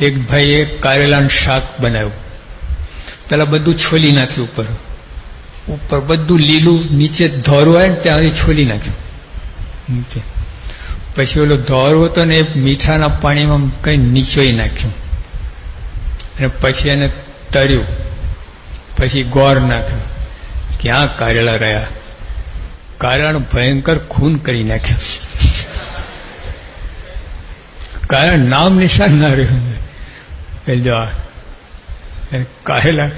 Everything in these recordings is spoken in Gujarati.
એક ભાઈએ કારેલાનું શાક બનાવ્યું. પેલા બધું છોલી નાખ્યું ઉપર. ઉપર બધું લીલું, નીચે ધોરું આવે ને ત્યાં છોલી નાખ્યું. નીચે. પછી ઓલો ધોરો હતો ને એ મીઠાના પાણીમાં કઈ નીચોઈ નાખ્યું. અને પછી એને તળ્યું. પછી ગોળ નાખ્યું. ક્યાં કારેલા રહ્યા. કારેલાનું ભયંકર ખૂન કરી નાખ્યું. કારણ નામ નિશાન ના રહ્યું. એ કારેલા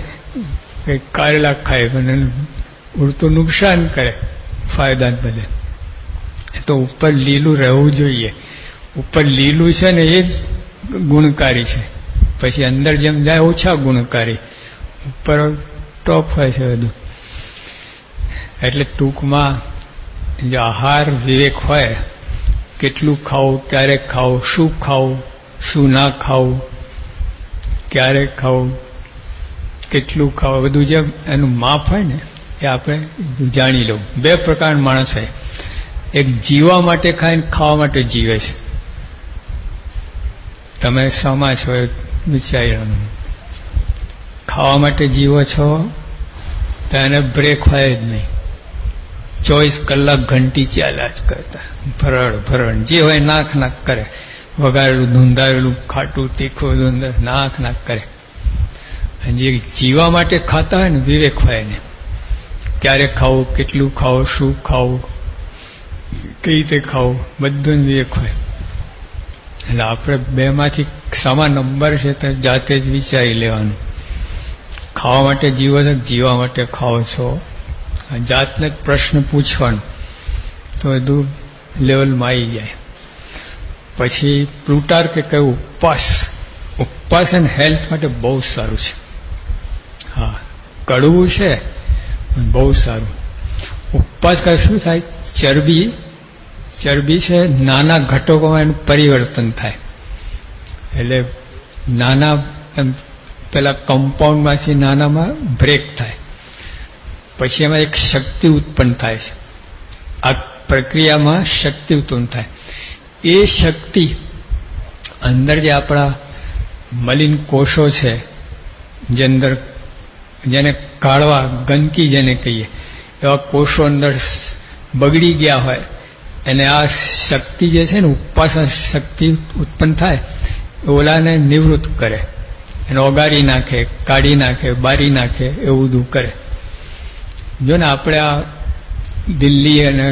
કારેલા ખાય અને ઉડતું નુકસાન કરે, ફાયદા બધે. તો ઉપર લીલું રહેવું જોઈએ. ઉપર લીલું છે ને એ જ ગુણકારી છે. પછી અંદર જેમ જાય ઓછા ગુણકારી. ઉપર ટોપ હોય છે બધું. એટલે ટૂંકમાં જો આહાર વિવેક હોય, કેટલું ખાવું, ક્યારે ખાવું, શું ખાવું, શું ના ખાવું ક્યારે ખાવું કેટલું ખાવું બધું જેમ એનું માપ હોય ને, એ આપણે જાણી લઉં. બે પ્રકારના માણસ હોય. એક જીવવા માટે ખાય ને ખાવા માટે જીવે છે. તમે સમા છો એ વિચાર્યું ખાવા માટે જીવો છો, તો એને બ્રેક હોય જ નહીં. ચોવીસ કલાક ઘંટી ચાલ્યા જ કરતા. ભરડ ભરડ જે હોય નાખ નાખ કરે. વગાડેલું, ધૂંધાયેલું, ખાટું, તીખું ધૂંધર નાખ નાખ કરે. જે જીવા માટે ખાતા હોય ને, વિવેક હોય ને ક્યારે ખાવું, કેટલું ખાવું, શું ખાવું, કઈ રીતે ખાવું બધું વિવેક હોય. એટલે આપણે બેમાંથી સમા નંબર છે તો જાતે જ વિચારી લેવાનું. ખાવા માટે જીવો છો, જીવા માટે ખાઓ છો. જાતને જ પ્રશ્ન પૂછવાનો. તો બધું લેવલમાં આવી જાય. પછી પ્લુટાર્કે કહ્યું, ઉપવાસ. ઉપવાસ એન્ડ હેલ્થ માટે બહુ સારું છે. હા, કડવું છે બહુ સારું. ઉપવાસ કરે શું થાય? ચરબી ચરબી છે, નાના ઘટકોમાં એનું પરિવર્તન થાય. એટલે નાના, એમ, પેલા કમ્પાઉન્ડમાંથી નાનામાં બ્રેક થાય. પછી એમાં એક શક્તિ ઉત્પન્ન થાય છે. આ પ્રક્રિયામાં શક્તિ ઉત્પન્ન થાય. એ શક્તિ અંદર જે આપણા મલિન કોષો છે, જે અંદર જેને કાઢવા ગંદકી જેને કહીએ, એવા કોષો અંદર બગડી ગયા હોય અને આ શક્તિ જે છે ને, ઉપાસના શક્તિ ઉત્પન્ન થાય ઓલાને નિવૃત્ત કરે. એને ઓગાળી નાખે, કાઢી નાખે, બારી નાખે, એવું બધું કરે. જો ને આપણે આ દિલ્હી અને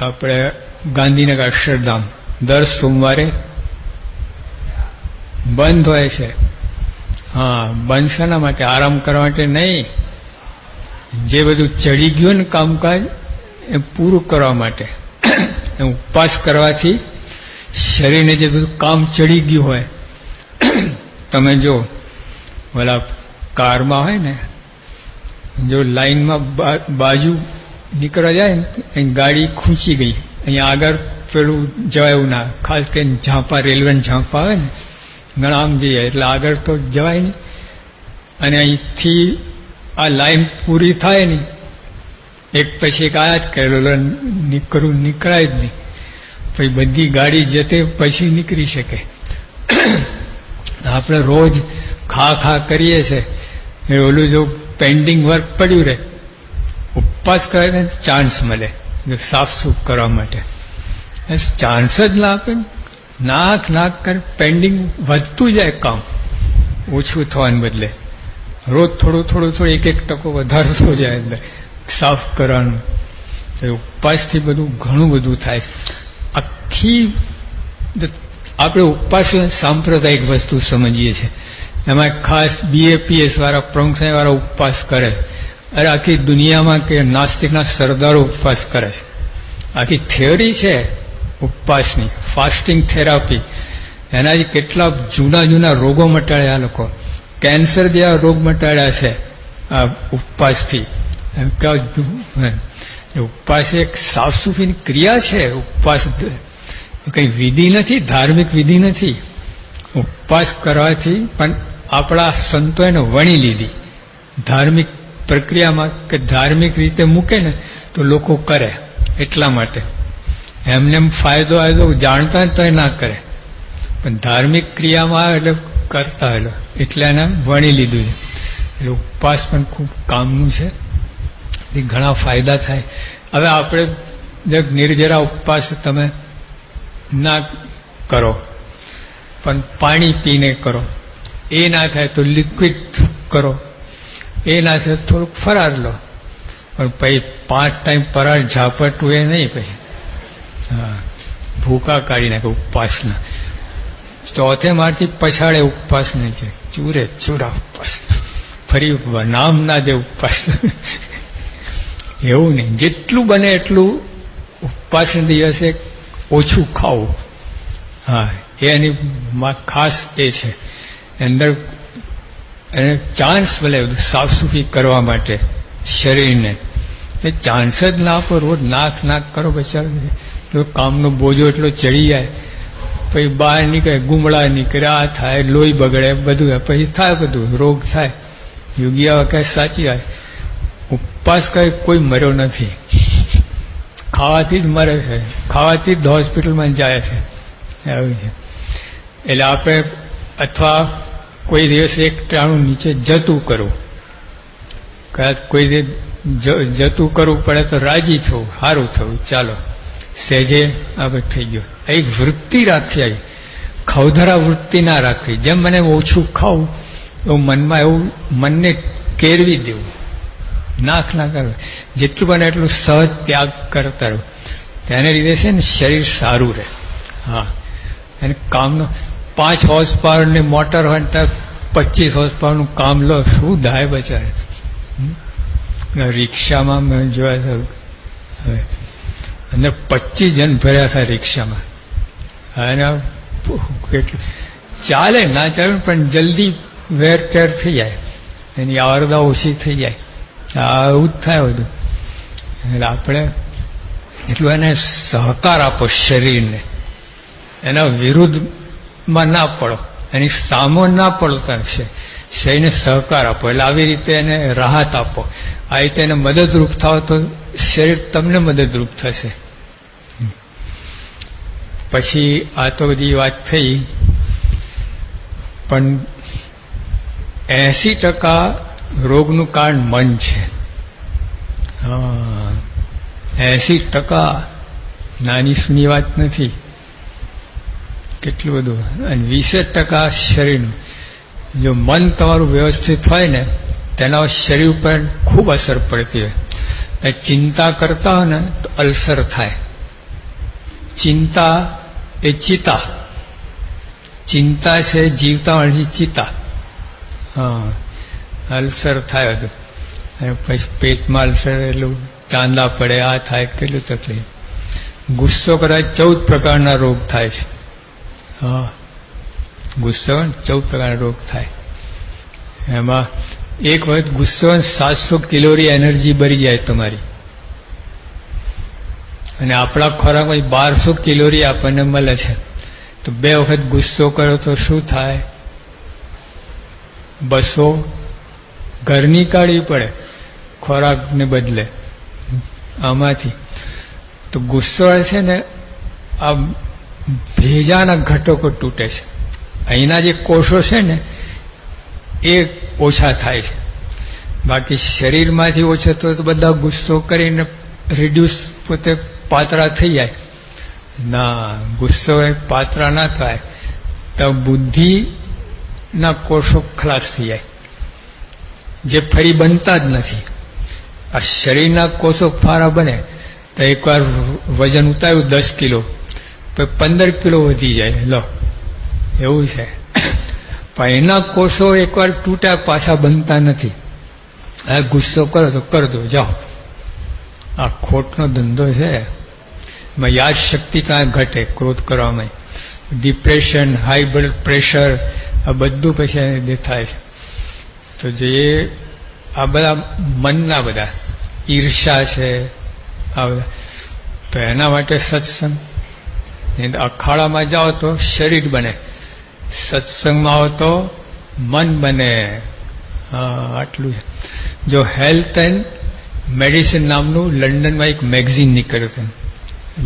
આપણે ગાંધીનગર અક્ષરધામ. દર સોમવારે બંધ હોય છે. હા, બંધ શાના માટે? આરામ કરવા માટે નહીં. જે બધું ચડી ગયું ને કામકાજ, એ પૂરું કરવા માટે. ઉપવાસ કરવાથી શરીરને જે બધું કામ ચડી ગયું હોય, તમે જો, ઓલા કારમાં હોય ને, જો લાઈનમાં બાજુ નીકળવા જાય ને ગાડી ખૂંચી ગઈ. અહીંયા આગળ પેલું જવાય એવું ના ખાસ કરીને ઝાંપા, રેલવેના ઝાંપા આવે ને, ઘણા આમ જઈએ, એટલે આગળ તો જવાય નહીં. અને અહીંથી આ લાઈન પૂરી થાય નહીં. એક પછી એક આયા જ કરેલો નીકળવું નીકળાય જ નહીં. પછી બધી ગાડી જતે પછી નીકળી શકે. આપણે રોજ ખા ખા કરીએ છે. એ ઓલું જો પેન્ડિંગ વર્ક પડ્યું રહે, ઉપવાસ કરે ચાન્સ મળે. સાફ સૂફ કરવા માટે. ચાન્સ જ ના આપે નાક નાક કરે પેન્ડિંગ વધતું જાય કામ. ઓછું થવાને બદલે. રોજ થોડું થોડું થોડું એક એક ટકો વધારતો જાય અંદર. સાફ કરવાનું. ઉપવાસથી બધું ઘણું બધું થાય. આખી આપણે ઉપવાસ સાંપ્રદાયિક વસ્તુ સમજીએ છીએ. એમાં ખાસ બીએપીએસ વાળા પ્રમુખ વાળા ઉપવાસ કરે. અરે આખી દુનિયામાં કે નાસ્તિકના સરદારો ઉપવાસ કરે છે. આખી થિયરી છે ઉપવાસની, ફાસ્ટિંગ થેરાપી. એનાથી કેટલા જૂના જૂના રોગો મટાડ્યા લોકો. કેન્સર જેવા રોગ મટાડ્યા છે આ ઉપવાસથી. ઉપવાસ એક સાફ સુફીની ક્રિયા છે, ઉપવાસ કઈ વિધિ નથી, ધાર્મિક વિધિ નથી. ઉપવાસ કરવાથી પણ આપણા સંતો એને વણી લીધી. ધાર્મિક પ્રક્રિયામાં કે ધાર્મિક રીતે મૂકે ને તો લોકો કરે એટલા માટે. એમને એમ ફાયદો આવ્યો જાણતા તો ના કરે. પણ ધાર્મિક ક્રિયામાં એટલે કરતા એટલે એટલે એને વણી લીધું છે. એટલે ઉપવાસ પણ ખૂબ કામનું છે. એ ઘણા ફાયદા થાય. હવે આપણે જે નિર્જરા ઉપવાસ તમે ના કરો. પણ પાણી પીને કરો. એ ના થાય તો લિક્વિડ કરો. એ ના થોડુંક ફરાર લો. પણ પછી પાંચ ટાઈમ ફરાર ઝાપટવું એ નહીં પછી. હા, ભૂકા કાઢી નાખે ઉપવાસના. ચોથે મારથી પછાડે ઉપવાસ નહીં છે. ચૂરે, ચૂરા ઉપવાસ. ફરી નામ ના દે ઉપવાસ. એવું નહીં. જેટલું બને એટલું ઉપવાસના દિવસે ઓછું ખાવું. હા, એની ખાસ એ છે. અંદર એને ચાન્સ મળે બધું સાફ સુફી કરવા માટે શરીરને. એ ચાન્સ જ ના આપો, રોજ નાક નાક કરો બચારો જો કામનો બોજો એટલો ચડી જાય, પછી બહાર નીકળે, ગુમડા નીકળે, આ થાય, લોહી બગડે, બધું પછી થાય બધું, રોગ થાય. યોગી વખત સાચી વાત. ઉપવાસ કઈ કોઈ મર્યો નથી. ખાવાથી જ મરે છે. ખાવાથી જ હોસ્પિટલમાં જાય છે. એવું છે. એટલે આપણે અથવા કોઈ દિવસ એક ટાણું નીચે જતું કરવું કદાચ કોઈ દિવસ જતું કરવું પડે તો રાજી થવું સારું થવું, ચાલો. સહેજે આપણે થઈ ગયો. એક વૃત્તિ રાખી આવી. ખવધરા વૃત્તિ ના રાખવી. જેમ મને ઓછું ખાવું, એવું મનમાં એવું મનને કેરવી દેવું. નાખ ના કરવું. જેટલું બને એટલું સહજ ત્યાગ કરતા રહું. તેને લીધે છે ને શરીર સારું રહે. હા. અને કામનો પાંચ હોર્સ પાવરની મોટર હોય ને ત્યાં પચીસ હોર્સ પાવરનું કામ લો શું દાય બચાય? રિક્ષામાં મેં જોયા હવે. અને પચીસ જણ ભર્યા હતા રિક્ષામાં. અને કેટલું? ચાલે ના ચાલે, પણ જલ્દી વેર ટેર થઈ જાય. એની આવરદા ઓછી થઈ જાય. આવું જ થાય બધું. એટલે આપણે એટલું એને સહકાર આપો શરીરને. એના વિરુદ્ધમાં ના પડો. એની સામો ના પડતા હશે શરીરને સહકાર આપો. એટલે આવી રીતે એને રાહત આપો. આ રીતે એને મદદરૂપ થાવ તો શરીર તમને મદદરૂપ થશે. પછી આ તો બધી વાત થઈ. પણ એસી ટકા રોગનું કારણ મન છે. એસી ટકા નાની સુની વાત નથી. કેટલું બધું અને વીસેક ટકા શરીરનું. જો મન તમારું વ્યવસ્થિત હોય ને, તેના શરીર ઉપર ખૂબ અસર પડતી હોય. ચિંતા કરતા હોય ને, તો અલ્સર થાય. ચિંતા એ ચિતા. ચિંતા છે જીવતા વાળી ચિતા. હા, અલ્સર થાય હતું અને પછી પેટમાં અલ્સર એટલું ચાંદા પડે, આ થાય, કેટલું તકલીફ. ગુસ્સો કદાચ ચૌદ પ્રકારના રોગ થાય છે. હા ગુસ્સો ચૌદ પ્રકારના રોગ થાય. એમાં એક વખત ગુસ્સો સાતસો કિલોરી એનર્જી ભરી જાય તમારી. અને આપણા ખોરાકમાં બારસો કિલોરી આપણને મળે છે. તો બે વખત ગુસ્સો કરો તો શું થાય? બસો ઘરની કાઢવી પડે ખોરાકને બદલે. આમાંથી. તો ગુસ્સો છે ને આ ભેજાના ઘટકો તૂટે છે. અહીંના જે કોષો છે ને, એ ઓછા થાય છે. બાકી શરીરમાંથી ઓછો તો બધા ગુસ્સો કરીને રિડ્યુસ પોતે પાતળા થઈ જાય. ના, ગુસ્સો એ પાતળા ના થાય. તો બુદ્ધિના કોષો ખલાસ થઈ જાય. જે ફરી બનતા જ નથી. આ શરીરના કોષો ફારા બને. તો એકવાર વજન ઉતાર્યું દસ કિલો. પંદર કિલો વધી જાય, લો, એવું છે. પણ એના કોષો એકવાર તૂટ્યા પાછા બનતા નથી. આ ગુસ્સો કરો તો કર જાઓ. આ ખોટનો ધંધો છે. એમાં યાદ શક્તિ કાંઈ ઘટે ક્રોધ કરવામાં. ડિપ્રેશન હાઈ બ્લડ પ્રેશર આ બધું પછી થાય છે. તો જે આ બધા મનના બધા ઈર્ષા છે, આ બધા. તો એના માટે સત્સંગ અખાડામાં જાઓ તો શરીર બને, સત્સંગમાં આવો તો મન બને. આટલું જો હેલ્થ એન્ડ મેડિસિન નામનું લંડનમાં એક મેગઝીન નીકળ્યું હતું.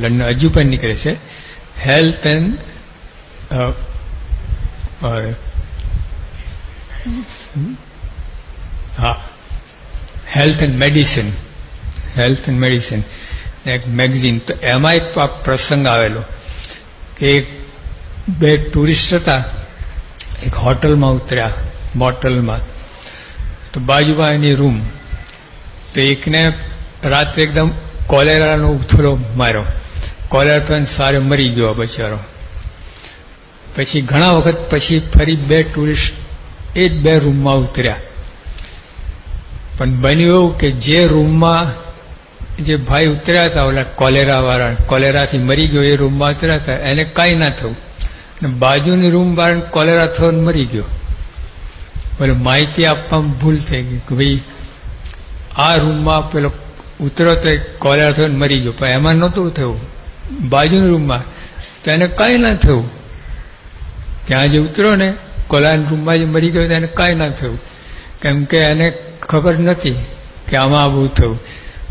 લંડન હજુ પણ નીકળે છે. હેલ્થ એન્ડ હા. Health and medicine. Health and medicine. એક મેગઝીન. તો એમાં એક પ્રસંગ આવેલો. કે એક બે ટુરિસ્ટ હતા, એક હોટલમાં ઉતર્યા બોટલમાં તો બાજુમાં એની રૂમ. તો એકને રાત્રે એકદમ કોલેરાનો ઉથલો માર્યો. કોલેરા તો સારે મરી ગયો બચારો. પછી ઘણા વખત પછી ફરી બે ટુરિસ્ટ એ જ બે રૂમમાં ઉતર્યા. પણ બન્યું એવું કે જે રૂમમાં જે ભાઈ ઉતર્યા હતા ઓલા કોલેરા વાળા, કોલેરાથી મરી ગયો, એ રૂમમાં ઉતર્યા હતા. એને કાંઈ ના થયું. બાજુની રૂમ વાળા કોલેરા થયો મરી ગયો. બોલે માહિતી આપવામાં ભૂલ થઈ ગઈ કે ભાઈ, આ રૂમમાં પેલો ઉતર્યો તો કોલેરા થયો મરી ગયો. પણ એમાં નહોતું થયું. બાજુની રૂમમાં. તો એને કાંઈ ના થયું. ત્યાં જે ઉતર્યો ને, કોલાના રૂમમાં જે મરી ગયો એને કાંઈ ના થયું. કેમ કે એને ખબર નથી કે આમાં આવું થયું.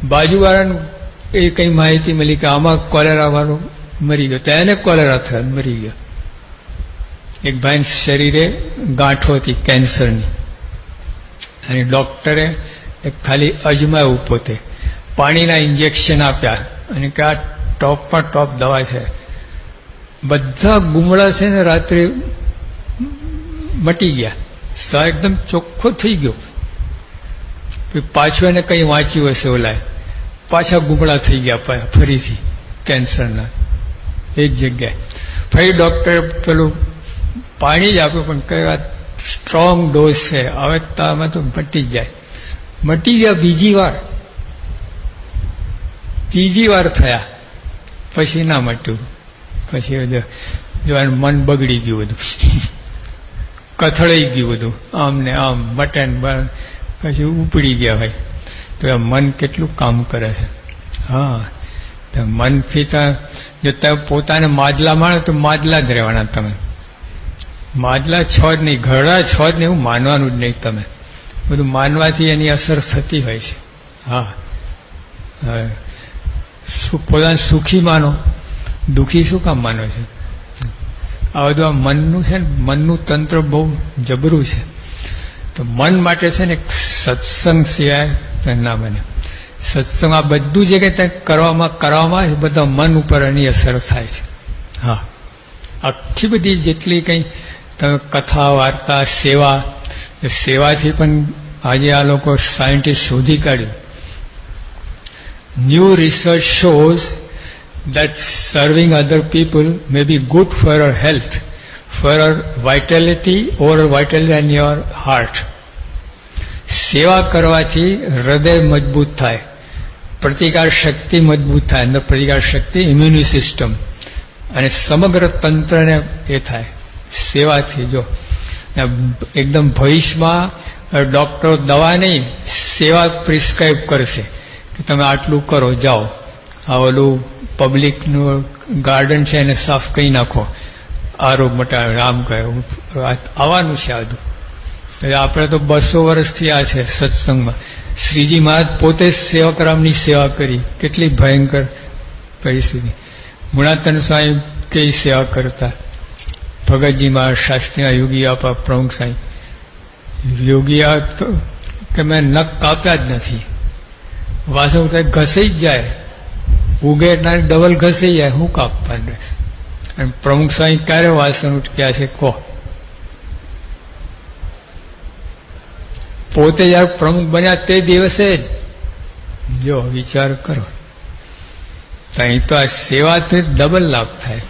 બાજુવાળાનું એ કંઈ માહિતી મળી કે આમાં કોલેરા વાળો મરી ગયો. તો એને કોલેરા થયો, મરી ગયો. એક ભાઈ શરીરે ગાંઠો હતી કેન્સરની. અને ડોક્ટરે ખાલી અજમાયું પોતે પાણીના ઇન્જેક્શન આપ્યા અને કે આ ટોપમાં ટોપ દવા છે. બધા ગુમડા છે ને રાત્રે મટી ગયા. સા એકદમ ચોખ્ખો થઈ ગયો. પાછું એને કંઈ વાંચ્યું હશે ઓલાય પાછા ગુમડા થઈ ગયા ફરીથી કેન્સરના. એક જગ્યાએ. ફરી ડોક્ટરે પેલું પાણી જ આપ્યું, પણ કઈ વાત સ્ટ્રોંગ ડોઝ છે. હવે તામાં તો મટી જ જાય. મટી ગયા બીજી વાર. ત્રીજી વાર થયા. પછી ના મટ્યું. પછી જો એનું મન બગડી ગયું બધું. કથળાઈ ગયું બધું. આમ ને આમ મટન પછી ઉપડી ગયા ભાઈ. તો એ મન કેટલું કામ કરે છે? હા. તો મનથી તો જો તમે પોતાને માદલા માણો તો માદલા જ રહેવાના તમે. માદલા છો જ નહીં, ઘરડા છો જ નહીં, એવું માનવાનું જ નહીં તમે. બધું માનવાથી એની અસર થતી હોય છે. હા. પોતાને સુખી માનો. દુઃખી શું કામ માનો છે? આ બધું આ મનનું છે ને, મનનું તંત્ર બહુ જબરું છે. તો મન માટે છે ને સત્સંગ સિવાય ના બને સત્સંગ આ બધું જે કંઈ કરવામાં કરવામાં બધા મન ઉપર એની અસર થાય છે. હા. આખી બધી જેટલી કંઈ તમે કથા વાર્તા સેવા સેવાથી પણ આજે આ લોકો સાયન્ટિસ્ટ શોધી કાઢ્યું. New research shows that serving other people may be good for your health, for vitality or vitality in your heart. સેવા કરવાથી હૃદય મજબૂત થાય. પ્રતિકાર શક્તિ મજબૂત થાય. અંદર પ્રતિકાર શક્તિ ઇમ્યુની સિસ્ટમ અને સમગ્ર તંત્રને એ થાય. સેવાથી જો. એકદમ ભવિષ્યમાં ડોક્ટરો દવા નહીં સેવા પ્રિસ્ક્રાઇબ કરશે કે તમે આટલું કરો, જાઓ. આ ઓલું પબ્લિકનું ગાર્ડન છે એને સાફ કરી નાખો. આરોપ મટાવે આમ કહે આવવાનું છે આ એટલે આપણે તો બસો વર્ષથી આ છે સત્સંગમાં. શ્રીજી મહારાજ પોતે સેવકરામની સેવા કરી. કેટલી ભયંકર પરિસ્થિતિ. ગુણાતન સ્વામી કેવી સેવા કરતા? ભગતજી મહારાજ શાસ્ત્રીના યોગી આપા પ્રમુખ સાંઈ યોગી તો કે મેં નખ કાપ્યા જ નથી. વાસણ ઘસાઈ જ જાય. ઉગે ડબલ ઘસાઈ જાય. હું કાપવાનું પ્રમુખ સ્વામી ક્યારે વાસણ ઉટક્યા છે, કહો. પોતે જયારે પ્રમુખ બન્યા તે દિવસે જ જો વિચાર કરો. અહીં તો આ સેવાથી ડબલ લાભ થાય.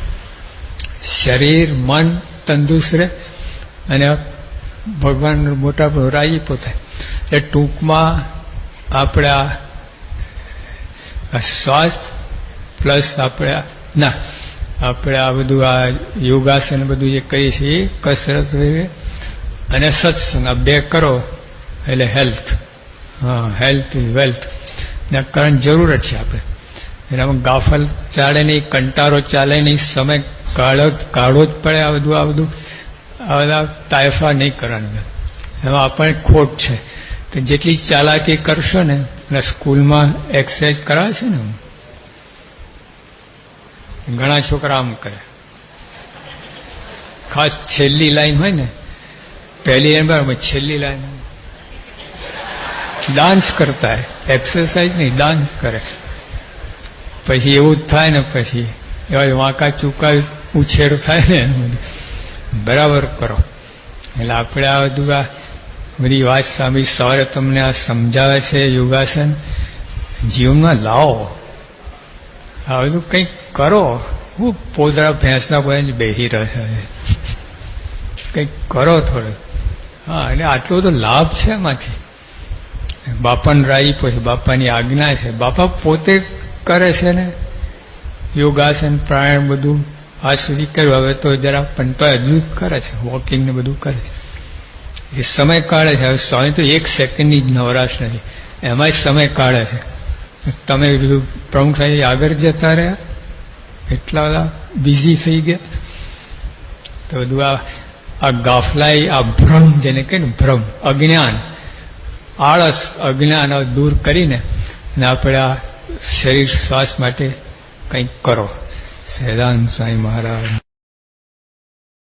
શરીર, મન તંદુરસ્ત રહે અને ભગવાન મોટા રાજીપો થાય એટલે ટૂંકમાં આપણા સ્વાસ્થ્ય પ્લસ આપણા, ના આપણે આ બધું, આ યોગાસન બધું જે કરીએ છીએ, કસરત અને સત્સંગ, આ બે કરો, એટલે હેલ્થ હા હેલ્થ વેલ્થ ને કરંટ જરૂર જ છે આપણે. એનામાં ગાફલ ચાલે નહીં કંટારો ચાલે નહીં, સમય કાઢો, કાઢવો જ પડે આ બધું આ બધું. આ બધા તાયફા નહીં કરવાનું. એમાં આપણને ખોટ છે. તો જેટલી ચાલાકી કરશો ને, અને સ્કૂલમાં એક્સરસાઇઝ કરાવે છે ને ઘણા છોકરા આમ કરે. ખાસ છેલ્લી લાઈન હોય ને, પહેલી લાઈન છેલ્લી લાઈન ડાન્સ કરતા એક્સરસાઇઝ નહીં, ડાન્સ કરે. પછી એવું જ થાય ને પછી, એવા વાંકા ચૂકા ઉછેર થાય ને એનું બરાબર કરો. એટલે આપણે આ બધું આ બધી વાત સાંભળી, સવારે તમને આ સમજાવે છે યોગાસન. જીવનમાં લાવો. આ બધું કંઈક કરો. હું પોદરા ભેંસના કોઈ બેસી રહે કંઈક કરો થોડું. હા, એટલે આટલો બધો લાભ છે એમાંથી. બાપાને રાઈ પછી બાપાની આજ્ઞા છે. બાપા પોતે કરે છે ને? યોગાસન, પ્રાણાયામ બધું આ સુધી કર્યું. હવે તો જરા પંપાય હજુ કરે છે. વોકિંગ ને બધું કરે છે. એ સમય કાઢે છે. હવે સ્વામી તો એક સેકન્ડની જ નવરાશ નથી. એમાંય સમય કાઢે છે. તમે પ્રમુખ સાહેબ આગળ જતા રહ્યા? એટલા બિઝી થઈ ગયા. તો બધું આ આ ગાફલાઈ, આ ભ્રમ, જેને કહે ને ભ્રમ, અજ્ઞાન, આળસ, અજ્ઞાન દૂર કરીને ને આપણે આ શરીર શ્વાસ માટે કંઈક કરો. સહેદાન સાંઈ મહારાજ.